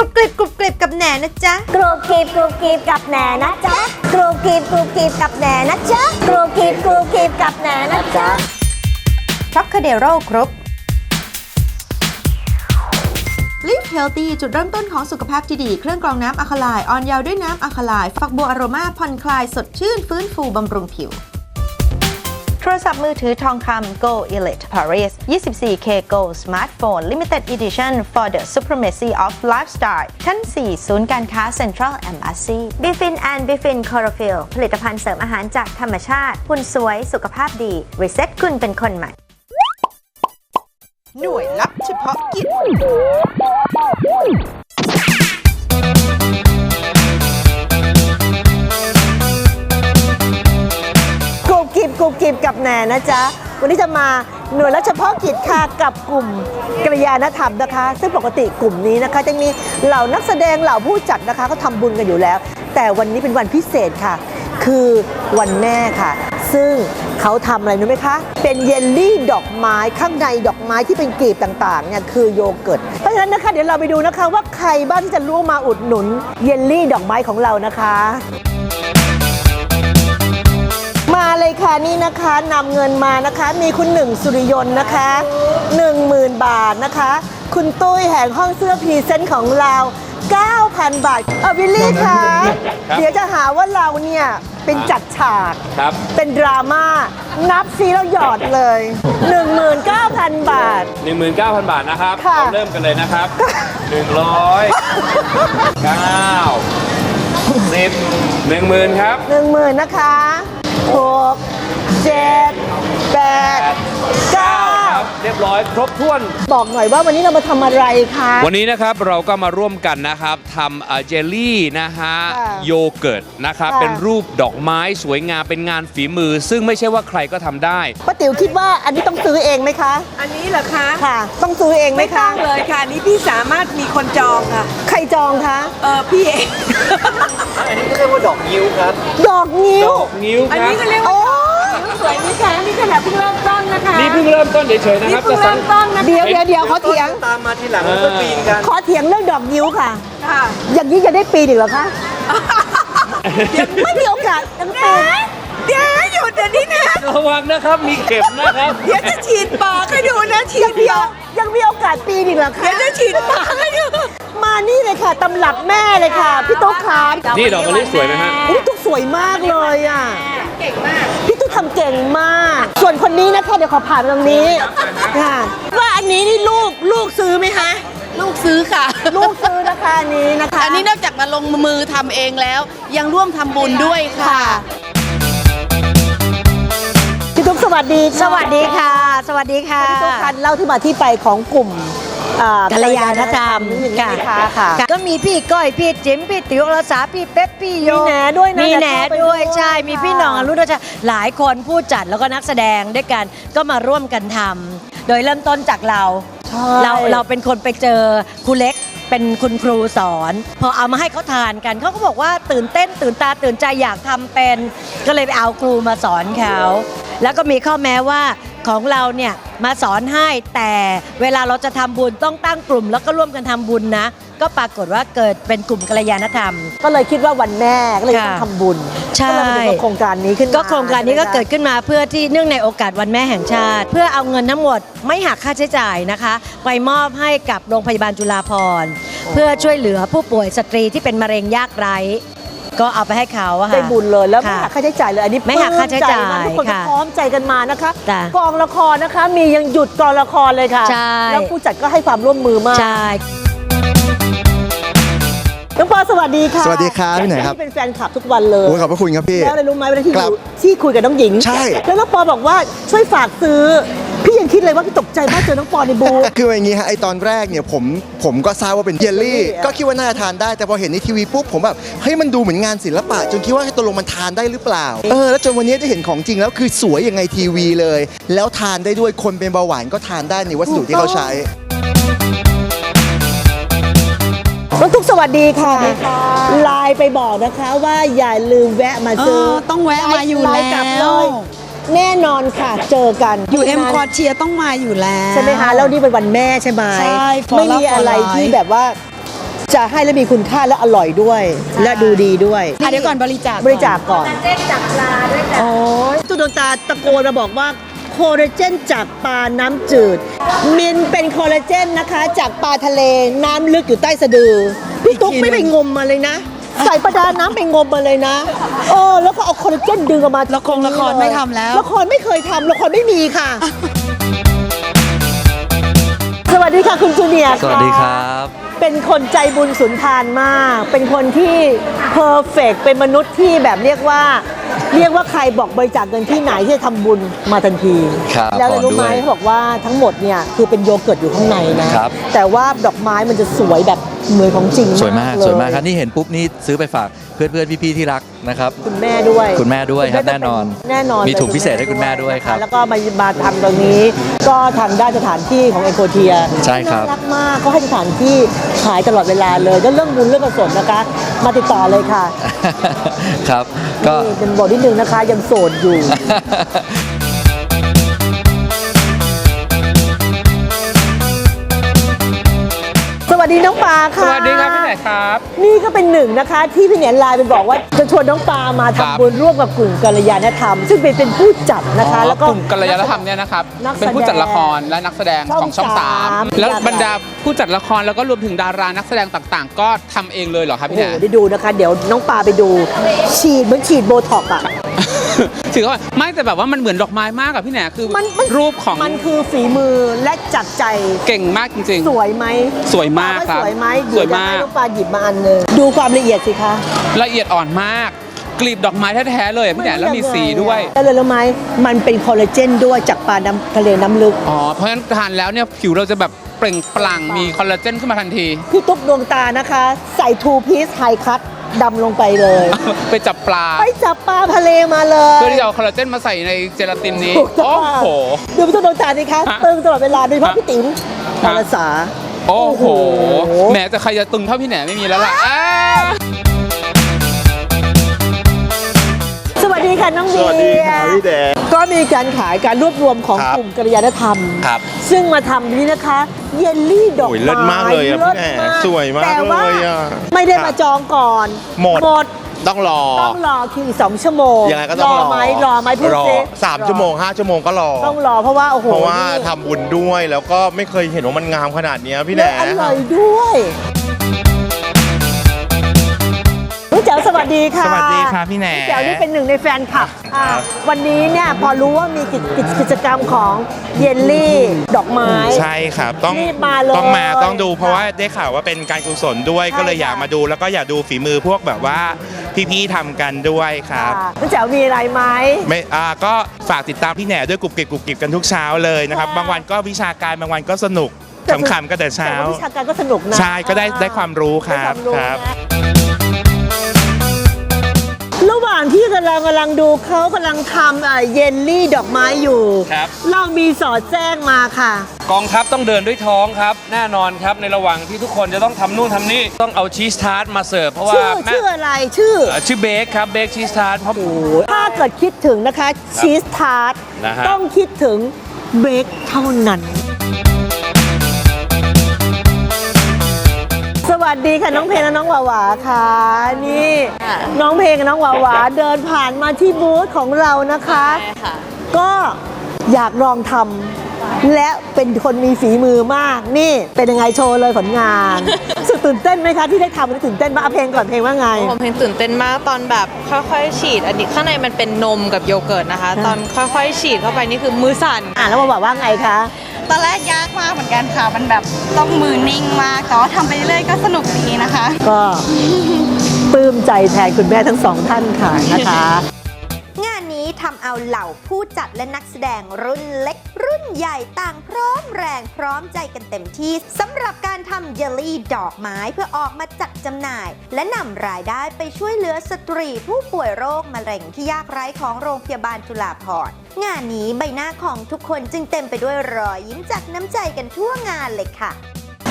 รุบกริบกรุบกริบกับแหนนะจ๊ะ กรูกรีบกรูกรีบกับแหนนะจ๊ะกรูกรีบกรูกรีบกับแหนนะจ๊ะกรูกรีบกรูกรีบกับแหนนะจ๊ะช็อกคาเดโร่ครบ Live Healthy จุดเริ่มต้นของสุขภาพที่ดี เครื่องกรองน้ำอะคาไลายออนยาวด้วยน้ำอะคาไลาย ฝักบัวอโรมาผ่อนคลายสดชื่นฟื้นฟูบำรุงผิว โทรศัพท์มือถือทองคำ Go Elite Paris 24K Go Smartphone Limited Edition for the Supremacy of Lifestyle ชั้น 4 ศูนย์การค้า Central Embassy บิฟินแอนบิฟินคอร์ฟิลผลิตภัณฑ์เสริมอาหารจากธรรมชาติหุ่นสวยสุขภาพดี รีเซ็ตคุณเป็นคนใหม่ หน่วยลับเฉพาะกิจ กรุบกริบกรุบกริบกับแหนนะจ๊ะ วันนี้จะมาหน่วยรับเฉพาะกิจค่ะกับกลุ่มกัลยาณธรรมนะคะ ซึ่งปกติกลุ่มนี้นะคะ จะมีเหล่านักแสดงเหล่าผู้จัดนะคะเขาทำบุญกันอยู่แล้ว แต่วันนี้เป็นวันพิเศษค่ะ คือวันแม่ค่ะ ซึ่งเขาทำอะไรรู้ไหมคะ เป็นเยลลี่ดอกไม้ข้างในดอกไม้ที่เป็นกลีบต่างๆเนี่ยคือโยเกิร์ต เพราะฉะนั้นนะคะเดี๋ยวเราไปดูนะคะว่าใครบ้างที่จะร่วมมาอุดหนุนเยลลี่ดอกไม้ของเรานะคะ เลยค่ะนี่นะคะนำเงินมานะคะ มีคุณหนึ่งสุริยนต์นะคะ10,000 บาทนะคะ คุณตุ้ยแห่งห้องเสื้อพรีเซนต์ของเรา 9,000 บาทเออวิลลี่คะครับ เดี๋ยวจะหาว่าเราเนี่ยเป็นจัดฉาก ครับ เป็นดราม่านับซีแล้วหยอดเลย 19,000 บาท 19,000 บาทนะครับค่ะ เราเริ่มกันเลยนะครับ 100 9 10 10,000 ครับ 10,000 นะคะ 北西 รียบร้อย ครบถ้วน บอกหน่อยว่าวันนี้เรามาทำอะไรคะ วันนี้นะครับเราก็มาร่วมกันนะครับทำเอ่อเจลลี่นะฮะค่ะโยเกิร์ตนะครับค่ะ เป็นรูปดอกไม้สวยงามเป็นงานฝีมือ ซึ่งไม่ใช่ว่าใครก็ทำได้ ป้าติ๋วคิดว่าอันนี้ต้องซื้อเองไหมคะ อันนี้เหรอคะ ค่ะ ต้องซื้อเองไหมไม่ต้คะ องเลยค่ะอันนี้พี่สามารถมีคนจองค่ะ ใครจองคะ เออพี่เอง อันนี้ก็เรียกว่าดอกนิ้วครับ ดอกนิ้วดอกนิ้วอันครันี้บก็เรียกโอ้ว่า สวยนี่ค่ะนี่ขนาดเพิ่งเริ่มต้นนะคะนี่เพิ่งเริ่มต้นเฉยๆนะคนี่รับเพิ่งจะสัเริ่งมต้นนะคะเดี๋ยวเดี๋ยวเดี๋ยวขอเถียง ตามมาทีหลังแล้วก็ปีนกันขอเถียงเรื่องดอกนิ้วค่ะ ค่ะอย่างนี้จะได้ปีนอีกเหรอคะ ไม่มีโอกาสทั้งปีเดี๋ยวหยุดเดี๋ยวนี้นะระวังนะครับมีเข็มนะครับเดี๋ยวจะฉีดปากให้ดูนะฉียัดงมีปาโอกยังมีโอกาสปีนอีกเหรอคะ เดี๋ยวจะฉีดปากให้ดูมานี่เลยค่ะตำรับแม่เลยค่ะ พี่ตุ๊กขานี่ดอกมะลิสวยไหมฮะพี่ตุ๊กสวยมากเลยอะ เก่งมากพี่ตุ๊ก ทำเก่งมาก ส่วนคนนี้นะคะเดี๋ยวขอผ่านไปตรงนี้ค่ะว่าอันนี้นี่ลูกลูกซื้อไหมคะ ลูกซื้อค่ะ ลูกซื้อนะคะอันนี้นะคะ อันนี้นอกจากมาลงมือทำเองแล้ว ยังร่วมทำบุญด้วยค่ะพี่ตุ๊กสวัสดีค่ะสวัสดีค่ะ สวัสดีค่ะพี่ตุ๊กคันเล่าที่มาที่ไปของกลุ่ม อ่ากัลยาณธรรมนิดนึงได้ไหมคะค่ะ ก็มีพี่ก้อยพี่จิ๋มพี่ติ๋วอรสาพี่เป๊ปพี่โยมีแหน่ด้วยนะมีแหนเดี๋ยวเข้าไปด้วยด้วยใช่ มีพี่ค่ะหน้องอรุณราชาหลายคนผู้จัดแล้วก็นักแสดงด้วยกันก็มาร่วมกันทำโดยเริ่มต้นจากเรา ใช่ เราเราเป็นคนไปเจอครูเล็กเป็นคุณครูสอน พอเอามาให้เขาทานกันเขาก็บอกว่าตื่นเต้น ตื่นตาตื่นใจอยากทำเป็น ก็เลยไปเอาครูมาสอนเขาแล้วก็มีข้อแม้ว่า ของเราเนี่ยมาสอนให้แต่เวลาเราจะทำบุญต้องตั้งกลุ่ม แล้วก็ร่วมกันทำบุญนะ ก็ปรากฏว่าเกิดเป็นกลุ่มกัลยาณธรรมก็เลยคิดว่าวันแม่ก็เลยต้องค่ะทำบุญใช่ก็เลยเป็นโครงการนี้ขึ้นมาก็โครงการนี้ก็เกิดขึ้นมาเพื่อที่เนื่องในโอกาสวันแม่แห่งชาติ เพื่อเอาเงินทั้งหมดไม่หักค่าใช้จ่ายนะคะ ไปมอบให้กับโรงพยาบาลจุฬาภรณ์เพื่อช่วยเหลือผู้ป่วยสตรีที่เป็นมะเร็งยากไร้ ก็เอาไปให้เขาอะค่ะ ได้บุญเลยแล้วไม่ค่ะหักค่าใช้จ่ายเลยอันนี้ไม่หักค่าใช้จ่ายปลื้มใจมกทุกคนก็ค่ะพร้อมใจกันมานะคะจ้ะกองละครนะคะ มียังหยุดกองละครเลยค่ะ ใช่ แล้วผู้จัดก็ให้ความร่วมมือมากใช่ น้องปอสวัสดีค่ะสวัสดีครับพี่หน่อยครับ เป็นแฟนคลับทุกวันเลยโอ้ยขอบพระคุณครับพี่ แล้วอะไรรู้ไหมเวลาที่อครับยู่ที่คุยกับน้องหญิงใช่ แล้วน้องปอบอกว่าช่วยฝากซื้อ พี่ยังคิดเลยว่าพี่ตกใจมากเจอน้องปอในบูธ คืออย่างงี้ฮะไอตอนแรกเนี่ยผมผมก็ทราบว่าเป็นเยลลี่ เยลลี่อะ ก็คิดว่าน่าจะทานได้แต่พอเห็นในทีวีปุ๊บผมแบบเฮ้ยมันดูเหมือนงานศิลปะ จนคิดว่าตัวลงมันทานได้หรือเปล่าเออแล้วจนวันนี้ได้เห็นของจริงแล้วคือสวยยังไงทีวีเลย แล้วทานได้ด้วยคนเป็นเบาหวานก็ทานได้ในวัสดุที่เขาใช้ น้องทุกสวัสดีค่ะไลน์ไปบอกนะคะว่าอย่าลืมแวะมาซื้อเออต้องแวะมาอยู่ไน์กบแล้วเย แน่นอนค่ะ เจอกันอยู่เอ็มคอร์เทียต้องมาอยู่แล้ว ใช่ไหมคะแล้วนี่เป็นวันแม่ใช่ไหมใช่ for ไม่มี love for อะไร life ที่แบบว่าจะให้และมีคุณค่าและอร่อยด้วย และดูดีด้วยอะเดี๋ยวก่อนบริจาคบริจาคก่อนเส้นจับปลาด้วยจ้ะโอ้ยตุดวงตาตะโกนมาบอกว่าโคลลาเจนจากปลาน้ำจืด มินเป็นโคลลาเจนนะคะ จากปลาทะเลน้ำลึกอยู่ใต้สะดือพี่ตุ๊กไม่ไปงมมาเลยนะ ใส่ประดาน้ำไปงมมาเลยนะโอ้แล้วก็เอาโคลลาเจนดึงออกมาละครละครไม่ทำแล้ว ละครไม่เคยทำละครไม่มีค่ะ สวัสดีค่ะคุณจูเนียร์สวัสดีครับ เป็นคนใจบุญสุนทานมาก เป็นคนที่เพอร์เฟกเป็นมนุษย์ที่แบบเรียกว่า เรียกว่าใครบอกบริจาคเงินที่ไหนที่จะทำบุญมาทันที ครับแล้วขอรู้ไหมด้วยเขาบอกว่าทั้งหมดเนี่ยคือเป็นโยเกิร์ตอยู่ข้างในนะ ครับแต่ว่าดอกไม้มันจะสวยแบบ เหมือนของจริงสวยมากเลยสวยมากครับนี่เห็นปุ๊บนี่ซื้อไปฝากเพื่อนเพื่อนๆพี่ๆที่รักนะครับคุณแม่ด้วย คุณแม่ด้วยครับณม่แน่นอนแน่นอนมีถุงพิเศษให้คุณแม่ด้วยครับแล้วก็มามาทำตรงนี้ ก็ทางด้านสถานที่ของเอโคเทียใช่ครับน่ารักมากก็ให้สถานที่ขายตลอดเวลาเลยก็เรื่องบุญเรื่องกุศลนะคะ มาติดต่อเลยค่ะ ครับ ก็นี่เป็นบอกนิดนึงนะคะยังโสดอยู่ ดีน้องปลาสค่ะวัสดีครับพี่ไหนครับ นี่ก็เป็นหนึ่งนะคะ ที่พี่เหนียนไลน์ไปบอกว่าจะชวนน้องปลามาครับทำบุญร่วมกับกลุ่มกัลยาณธรรม ซึ่งเป็นเป็นผู้จัดนะคะอ๋อแล้วก็กลุ่มกัลยาณธรรมเนี่ยนะครับนักแสดงเป็นผู้จัดละครและนักแสดงของช่องช่องสาสามมแล้วอย่างไรบรรดาผู้จัดละครแล้วก็รวมถึงดารานักแสดงต่างๆ ก็ทำเองเลยเหรอครับโอ้พี่โหแหนได้ดูนะคะ เดี๋ยวน้องปลาไปดู ฉีดเหมือนฉีดโบท็อกซ์อะ ถือว่าไม่แต่แบบว่ามันเหมือนดอกไม้มากอะพี่แหนคือมันมันรูปของมันคือฝีมือและจัดใจ เก่งมากจริง สวยไหมๆ สวยมากปลคว่ารับสวยไหมสเดี๋ยววยจะมาให้กน้องปลาหยิบมาอันหนึงดูความละเอียดสิคะละเอียดอ่อนมาก กลีบดอกไม้แท้ๆเลยอะพี่แหนแล้วมีสีด้วย แล้วเลยรู้ไหมมันเป็นคอลลาเจนด้วยจากปลาน้ำทะเลน้ำลึก อ๋อ เพราะฉะนั้นทานแล้วเนี่ยผิวเราจะแบบเปล่งปลั่งมีคอลลาเจนขึ้นมาทันที พี่ตุ๊กดวงตานะคะ ใส่ทูพีซไฮคัต ดำลงไปเลย ไปจับปลา ไปจับปลาทะเลมาเลยเพื่อที่จะเอาคอลลาเจนมาใส่ในเจลาตินนี้ ถูกต้โอ้องโห ดูพี่ตุ๊กดวงตาสิคะฮะตึงตลอดเวลาโดยเฉพาะฮะ พี่ติ๋มฮะปารสา โอ้โห โอ้โห แหมแต่ใครจะตึงเท่าพี่แหนไม่มีแล้วล่ะอ่าสวัสดีค่ะน้องเบียสวัสดีค่ะพี่แดงก็มีการขายการรวบรวมของครับ กลุ่มกัลยาณธรรม ครับ ซึ่งมาทำนี้นะคะ เยลลี่ดอกโอ้ยไม้เลิศมากเลยอะลิศพี่แหม่สวยมากแต่ว่าเลยอะไม่ได้ครับมาจองก่อน หมด หมด ต้องรอ ต้องรอคิวอีกสองชั่วโมงยังไงก็ต้องรอไหมรอไหมพูดรอสิสามชั่วโมงห้าชั่วโมงก็รอ ต้องรอเพราะว่าโอ้โหเพราะว่านี่ทำบุญด้วยแล้วก็ไม่เคยเห็นว่ามันงามขนาดเนี้ยพี่แหน แล้วอร่อยด้วยน้องแจ๋ว สวัสดีค่ะสวัสดีค่ะพี่แหนน้องแจ๋วนี่เป็นหนึ่งในแฟนคลับอ่าครับวันนี้เนี่ยพอรู้ว่ามีกิจกิจกิจกรรมของเยลลี่ดอกไม้ใช่ครับต้องรีบมาเลยต้องมาต้องดูเพราะว่าได้ข่าวว่าเป็นการกุศลด้วยใช่ก็เลยอยากค่ะมาดู แล้วก็อยากดูฝีมือพวกแบบว่าพี่ๆทำกันด้วยครับอ่าน้องแจ๋วมีอะไรไหมไม่อ่าก็ฝากติดตามพี่แหน่ด้วยกรุบกริบกรุบกริบกันทุกเช้าเลยนะครับค่ะบางวันก็วิชาการบางวันก็สนุกแต่ขำๆกันแต่เช้าแต่ว่วิชาการก็สนุกนะใช่ก็ได้ได้ความรู้คได้รับวามรู้ครับนะ ระหว่างที่กำลังกำลังดูเขากำลังทำเอ่อเยลลี่ดอกไม้อยู่ครับ เรามีสอดแจ้งมาค่ะ กองทัพต้องเดินด้วยท้องครับ แน่นอนครับในระหว่างที่ทุกคนจะต้องทำนู่นทำนี่ต้องเอาชีสทาร์ตมาเสิร์ฟเพราะว่าชื่อแม่ชื่ออะไรชื่อ เอ่อชื่อเบคครับเบคชีสทาร์ตเพราะ ถ้าเกิดคิดถึงนะคะชีสทาร์ตนะฮะ ต้องคิดถึงเบคเท่านั้น วัสดีค่ะน้องเพลงและน้องหวาหวาค่ะนี่ น้องเพลงกับน้องหวาหวาเดินผ่านมาที่บูธของเรานะคะก็อยากลองทำและเป็นคนมีฝีมือมากนี่เป็นยังไงโชว์เลยผลงาน สุดตื่นเต้นไหมคะที่ได้ทำมันตื่นเต้นมากเอาเพลงก่อนเพลงว่าไง ผมเพลงตื่นเต้นมากตอนแบบค่อยๆฉีด อันนี้ข้างในมันเป็นนมกับโยเกิร์ตนะคะ ตอนค่อยๆฉีดเข้าไปนี่คือมือสั่น อ่านแล้วมาบอกว่าไงคะ ตอนแรกยากมากเหมือนกันค่ะ มันแบบต้องมือนิ่งมากแต่ว่าทำไปเรื่อยๆก็สนุกดีนะคะ ก็ปลื้มใจแทนคุณแม่ทั้งสองท่านค่ะนะคะ งานนี้ทำเอาเหล่าผู้จัดและนักแสดงรุ่นเล็ก รุ่นใหญ่ต่างพร้อมแรงพร้อมใจกันเต็มที่สำหรับการทำเยลลี่ดอกไม้เพื่อออกมาจัดจำหน่าย และนำรายได้ไปช่วยเหลือสตรีผู้ป่วยโรคมะเร็งที่ยากไร้ของโรงพยาบาลจุฬาภรณ์งานนี้ใบหน้าของทุกคนจึงเต็มไปด้วยรอยยิ้มจากน้ำใจกันทั่วงานเลยค่ะ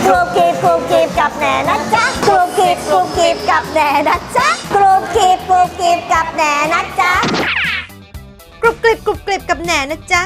กรูกีบกรูกีบกับแหนนะจ๊ะกรูกีบกรูกีบกับแหนนะจ๊ะกรูกีบกรูกีบกับแหนนะจ๊ะกรุบกริบกรุบกริบกับแหนนะจ๊ะ